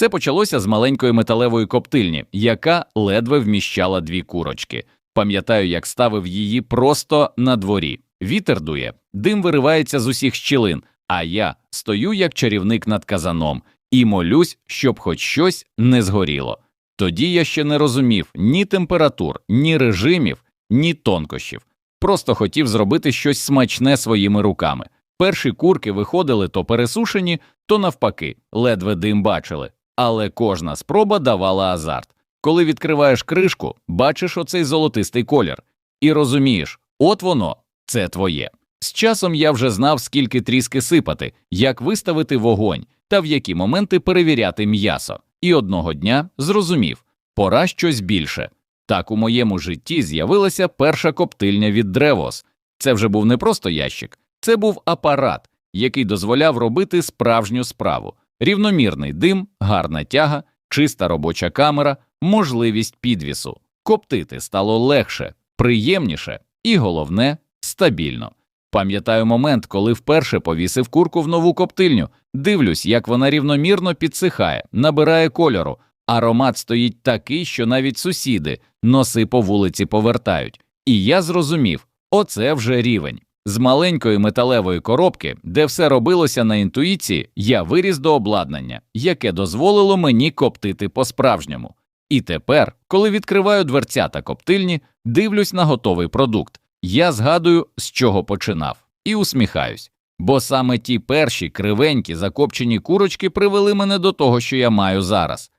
Все почалося з маленької металевої коптильні, яка ледве вміщала дві курочки. Пам'ятаю, як ставив її просто на дворі. Вітер дує, дим виривається з усіх щілин, а я стою як чарівник над казаном і молюсь, щоб хоч щось не згоріло. Тоді я ще не розумів ні температур, ні режимів, ні тонкощів. Просто хотів зробити щось смачне своїми руками. Перші курки виходили то пересушені, то навпаки, ледве дим бачили. Але кожна спроба давала азарт. Коли відкриваєш кришку, бачиш оцей золотистий колір, і розумієш, от воно, це твоє. З часом я вже знав, скільки тріски сипати, як виставити вогонь та в які моменти перевіряти м'ясо. І одного дня зрозумів пора щось більше. Так у моєму житті з'явилася перша коптильня від Древос. Це вже був не просто ящик, це був апарат, який дозволяв робити справжню справу. Рівномірний дим, гарна тяга, чиста робоча камера, можливість підвісу. Коптити стало легше, приємніше і, головне, стабільно. Пам'ятаю момент, коли вперше повісив курку в нову коптильню, дивлюсь, як вона рівномірно підсихає, набирає кольору. Аромат стоїть такий, що навіть сусіди носи по вулиці повертають. І я зрозумів оце вже рівень. З маленької металевої коробки, де все робилося на інтуїції, я виріс до обладнання, яке дозволило мені коптити по-справжньому. І тепер, коли відкриваю дверцята коптильні, дивлюсь на готовий продукт. Я згадую, з чого починав, і усміхаюсь. Бо саме ті перші кривенькі закопчені курочки привели мене до того, що я маю зараз.